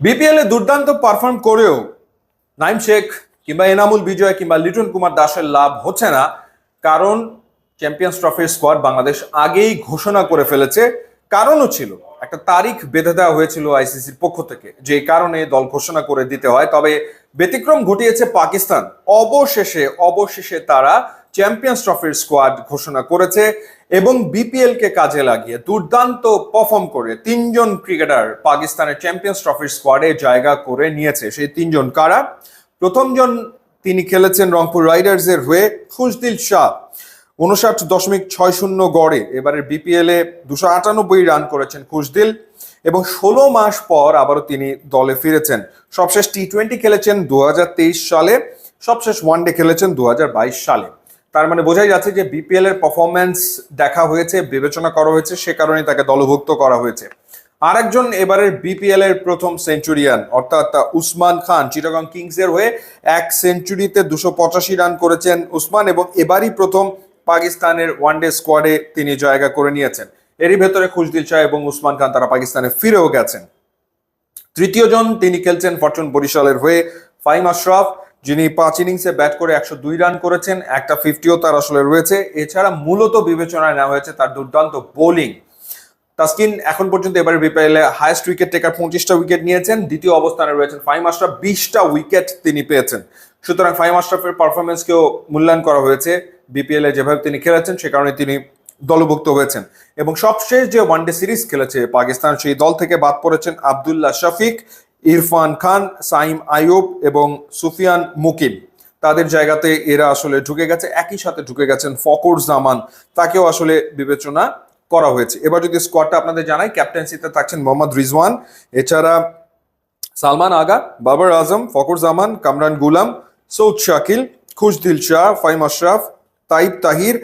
BPL দুর্দান্ত perform করেও নাইম শেখ কিংবা এনামুল বিজয় কিংবা লিটন কুমার দাসের লাভ হচ্ছে না। কারণ চ্যাম্পিয়ন্স ট্রফির স্কোয়াড বাংলাদেশ আগেই ঘোষণা করে ফেলেছে। কারণও ছিল, একটা তারিখ বেঁধে দেওয়া হয়েছিল আইসিসির পক্ষ থেকে, যে কারণে দল ঘোষণা করে দিতে হয়। তবে ব্যতিক্রম ঘটিয়েছে পাকিস্তান। অবশেষে অবশেষে তারা চ্যাম্পিয়ন্স ট্রফির স্কোয়াড ঘোষণা করেছে এবং বিপিএল কে কাজে লাগিয়ে দুর্দান্ত পারফর্ম করে তিনজন ক্রিকেটার পাকিস্তানের চ্যাম্পিয়ন্স ট্রফির স্কোয়াডে জায়গা করে নিয়েছে। সেই তিনজন কারা? প্রথমজন তিনি খেলেছেন রংপুর রাইডার্সের হয়ে খুশদিল শাহ। উনষাট দশমিক ছয় শূন্য গড়ে এবারের বিপিএল এ দুশো আটানব্বই রান করেছেন খুশদিল এবং ষোলো মাস পর আবারও তিনি দলে ফিরেছেন। সবশেষ টি টোয়েন্টি খেলেছেন দু হাজার তেইশ সালে, সবশেষ ওয়ানডে খেলেছেন দু হাজার বাইশ সালে। তার মানে বোঝাই যাচ্ছে যে বিপিএল এর পারফরমেন্স দেখা হয়েছে, বিবেচনা করা হয়েছে, সে কারণে তাকে দলভুক্ত করা হয়েছে। আরেকজন এবারের বিপিএল এর প্রথম সেঞ্চুরিয়ান অর্থাৎ উসমান খান চিটাগং কিংস এর হয়ে এক সেঞ্চুরিতে দুশো পঁচাশি রান করেছেন উসমান এবং এবারই প্রথম পাকিস্তানের ওয়ানডে স্কোয়াডে তিনি জায়গা করে নিয়েছেন। এরই ভেতরে খুশদিল শাহ এবং উসমান খান তারা পাকিস্তানে ফিরেও গেছেন। তৃতীয় জন তিনি খেলছেন ফরচুন বরিশালের হয়ে ফাইম আশরাফ। যিনি পাঁচ ইনিংসে ব্যাট করে একশো দুই রান করেছেন, একটা ফিফটিও তার আসলে রয়েছে। এছাড়া মূলত বিবেচনায় নেওয়া হয়েছে তার দুর্দান্ত বোলিং। তাসকিন এখন পর্যন্ত এবারে বিপিএল এ হাইয়েস্ট উইকেট টেকার পঁচিশটা উইকেট নিয়েছেন। দ্বিতীয় অবস্থানে রয়েছেন ফাইম আশরাফ, বিশটা উইকেট তিনি পেয়েছেন। সুতরাং ফাইম আশরাফের পারফরমেন্সকেও মূল্যায়ন করা হয়েছে। বিপিএল যেভাবে তিনি খেলেছেন, সে কারণে তিনি দলভুক্ত হয়েছেন। এবং সবশেষ যে ওয়ানডে সিরিজ খেলেছে পাকিস্তান, সেই দল থেকে বাদ পড়েছেন আবদুল্লাহ শফিক। ইরফান খান, সাইম আইয়ুব এবং সুফিয়ান মুকিম। তাদের জায়গাতে এরা আসলে ঢুকে গেছে, একই সাথে ঢুকে গেছেন ফকর জামান। তাকেও আসলে বিবেচনা করা হয়েছে। এবার যদি স্কোয়াডটা আপনাদের জানাই ক্যাপ্টেন্সিতে থাকছেন মোহাম্মদ রিজওয়ান, এছাড়া সালমান আগা, বাবর আজম ফকর জামান, কামরান গুলাম, সৌদ শাকিল, খুশদিল শাহ, ফাইম আশরাফ, তাইব তাহির,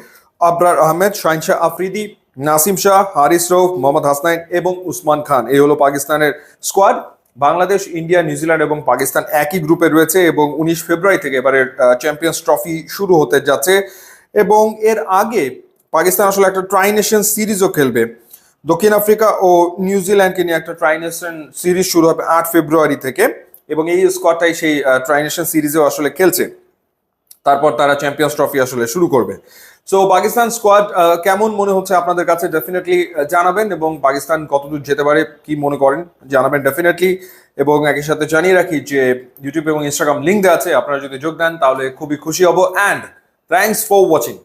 আবরার আহমেদ শাহিন শাহ আফ্রিদি, নাসিম শাহ, হারিস রৌফ, মোহাম্মদ হাসনাইন এবং উসমান খান। এই হলো পাকিস্তানের স্কোয়াড বাংলাদেশ, ইন্ডিয়া নিউজিল্যান্ড এবং পাকিস্তান একই গ্রুপে রয়েছে এবং উনিশ ফেব্রুয়ারি থেকে এবারের চ্যাম্পিয়ন্স ট্রফি শুরু হতে যাচ্ছে। এবং এর আগে পাকিস্তান আসলে একটা ট্রাই নেশন সিরিজও খেলবে। দক্ষিণ আফ্রিকা ও নিউজিল্যান্ডকে নিয়ে একটা ট্রাই নেশন সিরিজ শুরু হবে আট ফেব্রুয়ারি থেকে। এবং এই স্কোয়াডটাই সেই ট্রাই নেশন সিরিজেও আসলে খেলছে। তারপর তারা চ্যাম্পিয়ন্স ট্রফি আসলে শুরু করবে। সো পাকিস্তান স্কোয়াড কেমন মনে হচ্ছে আপনাদের কাছে? ডেফিনেটলি জানাবেন এবং পাকিস্তান কতদূর যেতে পারে, কি মনে করেন? জানাবেন ডেফিনেটলি এবং একই সাথে জানিয়ে রাখি যে ইউটিউব এবং ইনস্টাগ্রাম লিঙ্ক দেওয়া আছে, আপনারা যদি যোগ দেন তাহলে খুবই খুশি হব। And thanks for watching